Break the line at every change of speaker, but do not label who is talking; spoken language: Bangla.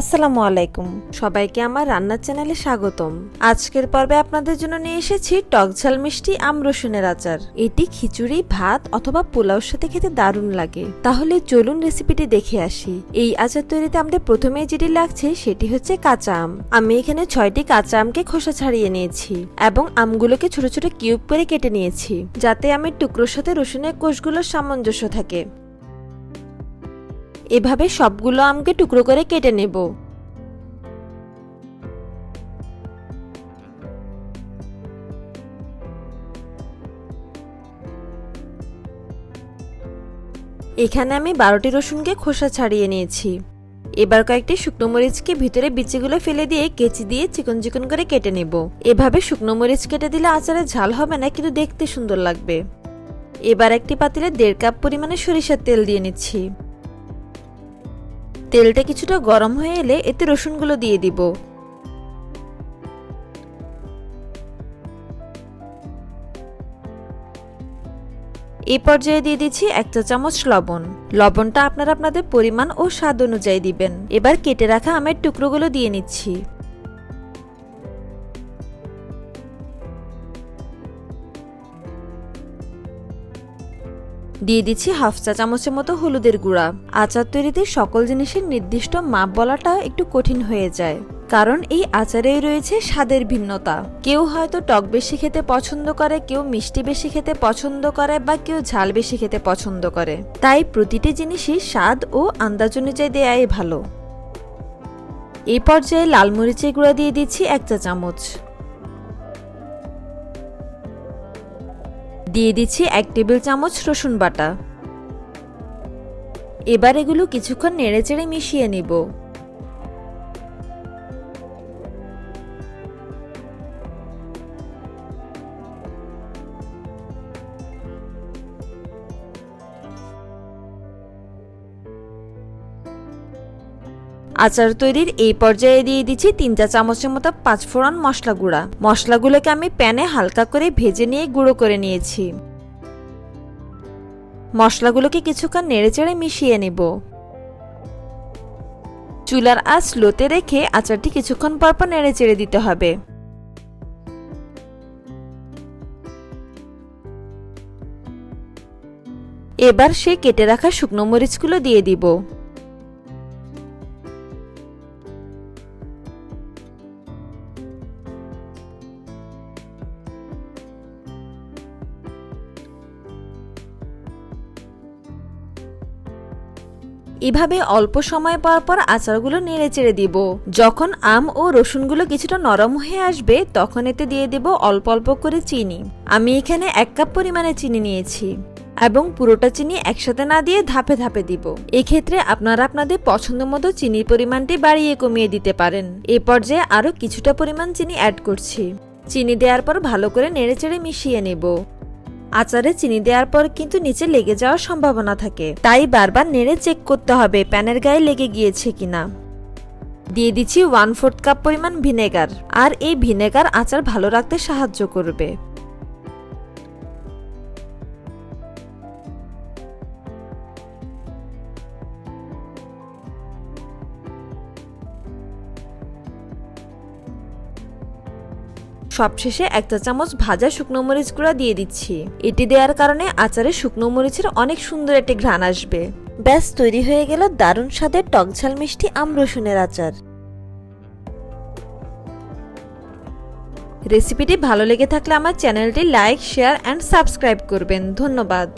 আসসালামু আলাইকুম। সবাইকে আমার রান্নার চ্যানেলে স্বাগতম। আজকের পর্বে আপনাদের জন্য নিয়ে এসেছি টকঝাল মিষ্টি আম রসুনের আচার। এটি খিচুড়ি, ভাত অথবা পোলাওর সাথে খেতে দারুণ লাগে। তাহলে চলুন রেসিপিটি দেখে আসি। এই আচার তৈরিতে আমাদের প্রথমে যেটি লাগছে সেটি হচ্ছে কাঁচা আম। আমি এখানে ছয়টি কাঁচা আমকে খোসা ছাড়িয়ে নিয়েছি এবং আমগুলোকে ছোট ছোট কিউব করে কেটে নিয়েছি, যাতে আমের টুকরোর সাথে রসুনের কোষগুলোর সামঞ্জস্য থাকে। এভাবে সবগুলো আমকে টুকরো করে কেটে নেব। এখানে আমি বারোটি রসুনকে খোসা ছাড়িয়ে নিয়েছি। এবার কয়েকটি শুকনো মরিচকে ভিতরে বিচিগুলো ফেলে দিয়ে কেচি দিয়ে চিকন চিকন করে কেটে নেব। এভাবে শুকনো মরিচ কেটে দিলে আচারে ঝাল হবে না, কিন্তু দেখতে সুন্দর লাগবে। এবার একটি পাতিলে দেড় কাপ পরিমাণে সরিষার তেল দিয়ে নিচ্ছি। তেলটা কিছুটা গরম হয়ে এলে এতে রসুনগুলো দিয়ে দিব। এই পর্যায়ে দিয়ে দিচ্ছি এক চা চামচ লবণ। লবণটা আপনারা আপনাদের পরিমাণ ও স্বাদ অনুযায়ী দিবেন। এবার কেটে রাখা আমের টুকরোগুলো দিয়ে নিচ্ছি। দিয়ে দিচ্ছি হাফ চা চামচের মতো হলুদের গুঁড়া। আচার তৈরিতে সকল জিনিসের নির্দিষ্ট মাপ বলাটা একটু কঠিন হয়ে যায়, কারণ এই আচারেই রয়েছে স্বাদের ভিন্নতা। কেউ হয়তো টক বেশি খেতে পছন্দ করে, কেউ মিষ্টি বেশি খেতে পছন্দ করে বা কেউ ঝাল বেশি খেতে পছন্দ করে। তাই প্রতিটি জিনিসই স্বাদ ও আন্দাজ অনুযায়ী দেয়াই ভালো। এই পর্যায়ে লাল মরিচের গুঁড়া দিয়ে দিচ্ছি এক চা চামচ। দিয়ে দিচ্ছি এক টেবিল চামচ রসুন বাটা। এবার এগুলো কিছুক্ষণ নেড়েচেড়ে মিশিয়ে নিব। আচার তৈরির এই পর্যায়ে দিয়ে দিচ্ছি তিন চা চামচের মতো পাঁচ পাঁচফোড়ন মশলা গুঁড়া। মশলাগুলোকে আমি প্যানে হালকা করে ভেজে নিয়ে গুঁড়ো করে নিয়েছি। মশলাগুলোকে কিছুক্ষণ নেড়েচেড়ে মিশিয়ে নেব। চুলার আঁচ লোতে রেখে আচারটি কিছুক্ষণ পর পর নেড়ে চেড়ে দিতে হবে। এবার সে কেটে রাখা শুকনো মরিচগুলো দিয়ে দিব। এভাবে অল্প সময় পর পর আচারগুলো নেড়ে চেড়ে দিব। যখন আম ও রসুনগুলো কিছুটা নরম হয়ে আসবে, তখন এতে দিয়ে দেব অল্প অল্প করে চিনি। আমি এখানে এক কাপ পরিমাণে চিনি নিয়েছি এবং পুরোটা চিনি একসাথে না দিয়ে ধাপে ধাপে দিব। এক্ষেত্রে আপনারা আপনাদের পছন্দ মতো চিনির পরিমাণটি বাড়িয়ে কমিয়ে দিতে পারেন। এ পর্যায়ে আরও কিছুটা পরিমাণ চিনি অ্যাড করছি। চিনি দেওয়ার পর ভালো করে নেড়েচেড়ে মিশিয়ে নেব। আচারে চিনি দেওয়ার পর কিন্তু নিচে লেগে যাওয়ার সম্ভাবনা থাকে। তাই বারবার নেড়ে চেক করতে হবে, প্যানের গায়ে লেগে গিয়েছে কিনা। দিয়ে দিচ্ছি ওয়ান ফোর্থ কাপ পরিমাণ ভিনেগার, আর এই ভিনেগার আচার ভালো রাখতে সাহায্য করবে। সবশেষে এক চা চামচ ভাজা শুকনো মরিচ গুঁড়া দিয়ে দিচ্ছি। এটি দেওয়ার কারণে আচারে শুকনো মরিচের অনেক সুন্দর একটি ঘ্রাণ আসবে। ব্যাস, তৈরি হয়ে গেল দারুণ স্বাদের টকঝাল মিষ্টি আম রসুনের আচার। রেসিপিটি ভালো লেগে থাকলে আমার চ্যানেলটি লাইক, শেয়ার, অ্যান্ড সাবস্ক্রাইব করবেন। ধন্যবাদ।